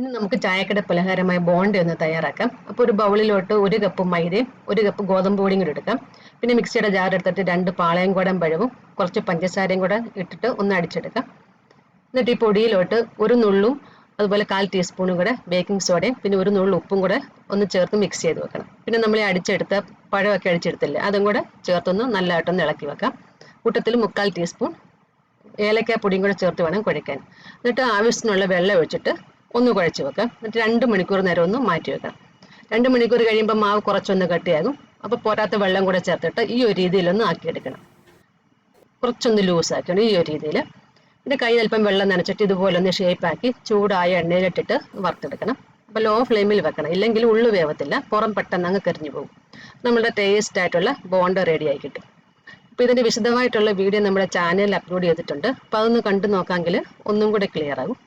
ഇനി നമുക്ക് ചായക്കട പലഹാരമായ ബോണ്ട ഒന്ന് തയ്യാറാക്കാം. അപ്പോൾ ഒരു ബൗളിലോട്ട് ഒരു കപ്പ് മൈദയും ഒരു കപ്പ് ഗോതമ്പ് പൊടിയും കൂടി എടുക്കാം. പിന്നെ മിക്സിയുടെ ജാർ എടുത്തിട്ട് രണ്ട് പാളയം കൂടം പഴവും കുറച്ച് പഞ്ചസാരയും കൂടെ ഇട്ടിട്ട് ഒന്ന് അടിച്ചെടുക്കാം. എന്നിട്ട് ഈ പൊടിയിലോട്ട് ഒരു നുള്ളും അതുപോലെ കാൽ ടീസ്പൂണും കൂടെ ബേക്കിംഗ് സോഡയും പിന്നെ ഒരു നുള്ളു ഉപ്പും കൂടെ ഒന്ന് ചേർത്ത് മിക്സ് ചെയ്ത് വെക്കണം. പിന്നെ നമ്മൾ ഈ അടിച്ചെടുത്ത പഴമൊക്കെ അടിച്ചെടുത്തില്ലേ അതും കൂടെ ചേർത്തൊന്ന് നല്ലതായിട്ടൊന്ന് ഇളക്കി വെക്കാം. കൂട്ടത്തിൽ മുക്കാൽ ടീസ്പൂൺ ഏലക്കാ പൊടിയും കൂടെ ചേർത്ത് വേണം കുഴയ്ക്കാൻ. എന്നിട്ട് ആവശ്യത്തിനുള്ള വെള്ളം ഒഴിച്ചിട്ട് ഒന്ന് കുഴച്ച് വെക്കുക എന്നിട്ട് രണ്ട് മണിക്കൂർ നേരം ഒന്ന് മാറ്റി വെക്കുക രണ്ട് മണിക്കൂർ കഴിയുമ്പോൾ മാവ് കുറച്ചൊന്ന് കട്ടിയാകും. അപ്പോൾ പോരാത്ത വെള്ളം കൂടെ ചേർത്തിട്ട് ഈ ഒരു രീതിയിലൊന്ന് ആക്കിയെടുക്കണം. കുറച്ചൊന്ന് ലൂസ് ആക്കണം ഈ ഒരു രീതിയിൽ പിന്നെ കൈ അല്പം വെള്ളം നനച്ചിട്ട് ഇതുപോലെ ഒന്ന് ഷേപ്പ് ആക്കി ചൂടായ എണ്ണയിലിട്ടിട്ട് വറുത്തെടുക്കണം. അപ്പോൾ ലോ ഫ്ലെയിമിൽ വെക്കണം. ഇല്ലെങ്കിൽ ഉള്ളു വേവത്തില്ല. പുറം പെട്ടെന്ന് അങ്ങ് കരിഞ്ഞു പോകും. നമ്മുടെ ടേസ്റ്റ് ആയിട്ടുള്ള ബോണ്ട റെഡി ആയി കിട്ടും. അപ്പോൾ ഇതിന്റെ വിശദമായിട്ടുള്ള വീഡിയോ നമ്മുടെ ചാനലിൽ അപ്ലോഡ് ചെയ്തിട്ടുണ്ട്. അപ്പോൾ അതൊന്ന് കണ്ടു നോക്കാമെങ്കിൽ ഒന്നും കൂടെ ക്ലിയർ ആകും.